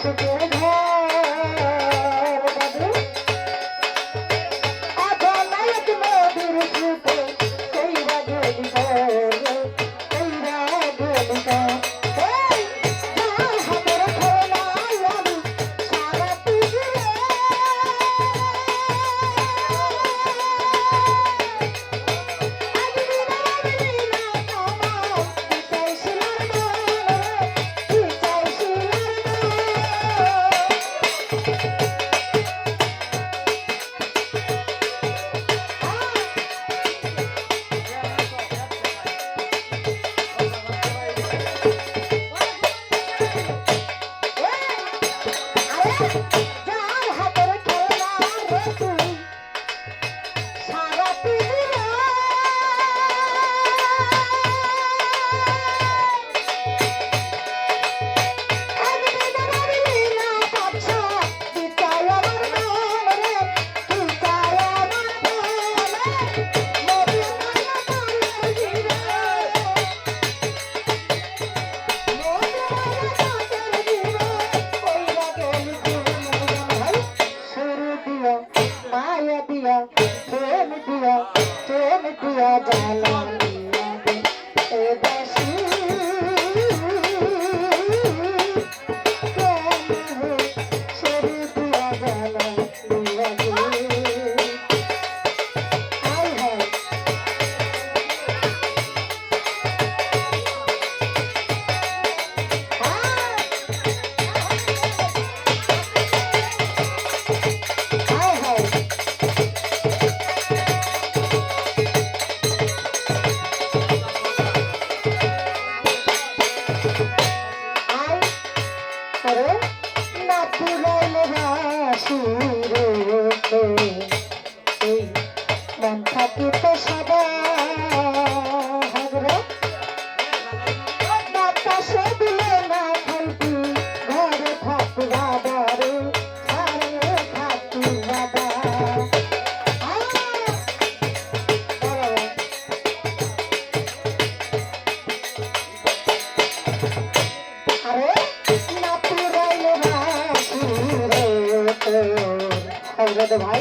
সুখে মায়া দিয়া প্রেম দিয়া প্রেম হজরত ভাই।